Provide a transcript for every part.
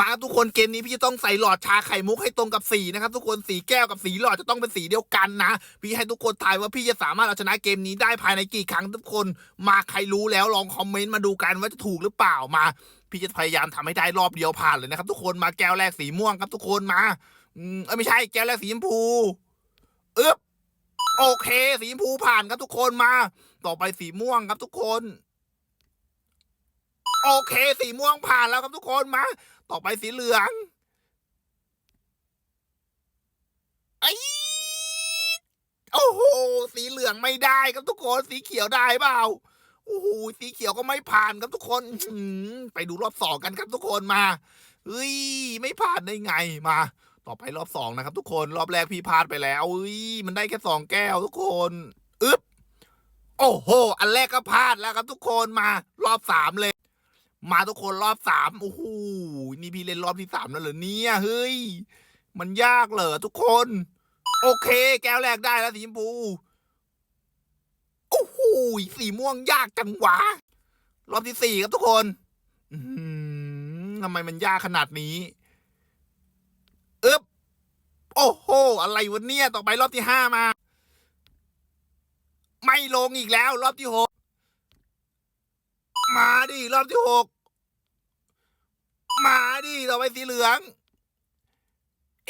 มาทุกคนเกมนี้พี่จะต้องใส่หลอดชาไข่มุกให้ตรงกับสีนะครับทุกคนสีแก้วกับสีหลอดจะต้องเป็นสีเดียวกันนะ พี่ให้ทุกคนทายว่าพี่จะสามารถเอาชนะเกมนี้ได้ภายในกี่ครั้งทุกคน มาใครรู้แล้วลองคอมเมนต์มาดูกันว่าจะถูกหรือเปล่ามา พี่จะพยายามทำให้ได้รอบเดียวผ่านเลยนะครับ ทุกคนมาแก้วแรกสีม่วงครับทุกคนมาอืมเอ้ยไม่ใช่แก้วแรกสีชมพูอึ๊บโอเค สีชมพูผ่านครับทุกคนมา ต่อไปสีม่วงครับทุกคน โอเค สีม่วงผ่านแล้วครับทุกคนมา ต่อไปสีเหลืองไอ้โอ้โห สีเหลืองไม่ได้ครับทุกคน สีเขียวได้เปล่าโอ้โหสีเขียวก็ไม่ผ่านครับทุกคนอืไปดูรอบสองกันครับทุกคนมาเฮ้ยไม่ผ่านได้ไงมา ต่อไปรอบสองนะครับ ทุกคนรอบแรกพี่พลาดไปแล้วเฮ้ยมันได้แค่สองแก้วทุกคนอึ๊บโอ้โห อันแรกก็พลาดแล้วครับทุกคนมารอบสามเลย มาทุกคนรอบสามโอ้โหนี่พี่เล่นรอบที่สามแล้วเหรอเนี่ย เฮ้ย มันยากเหรอทุกคน โอเค แก้วแรกได้แล้วสีชมพูโอ้โหสีม่วงยากจังหวะ รอบที่สี่ครับทุกคนอืมทำไมมันยากขนาดนี้อึ๊บโอ้โห อะไรวะเนี่ย ต่อไปรอบที่ห้ามา ไม่ลงอีกแล้ว รอบที่หก มาดิรอบที่หกมาดิต่อไปสีเหลือง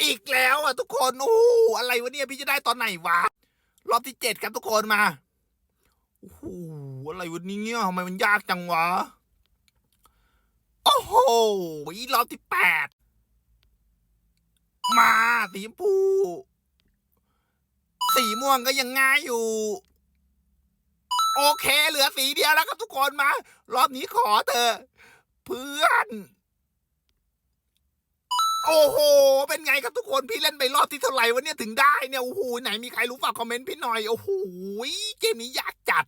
อีกแล้วอะทุกคนโอ้โหอะไรวะเนี่ยพี่จะได้ตอนไหนวะรอบที่เจ็ดครับทุกคนมาโอ้โหอะไรวะเนี่ยทำไมมันยากจังวะโอ้โหรอบที่แปดมาสีชมพูสีม่วงก็ยังง่ายอยู่ เคเหลือสีเดียวแล้วครับทุกคนมา รอบนี้ขอเถอะเพื่อน โอ้โห เป็นไงครับทุกคนพี่เล่นไปรอบที่เท่าไหร่วะเนี่ยถึงได้เนี่ยโอ้โหไหนมีใครรู้ฝากคอมเมนต์พี่หน่อยโอ้โหเกมนี้ยากจัด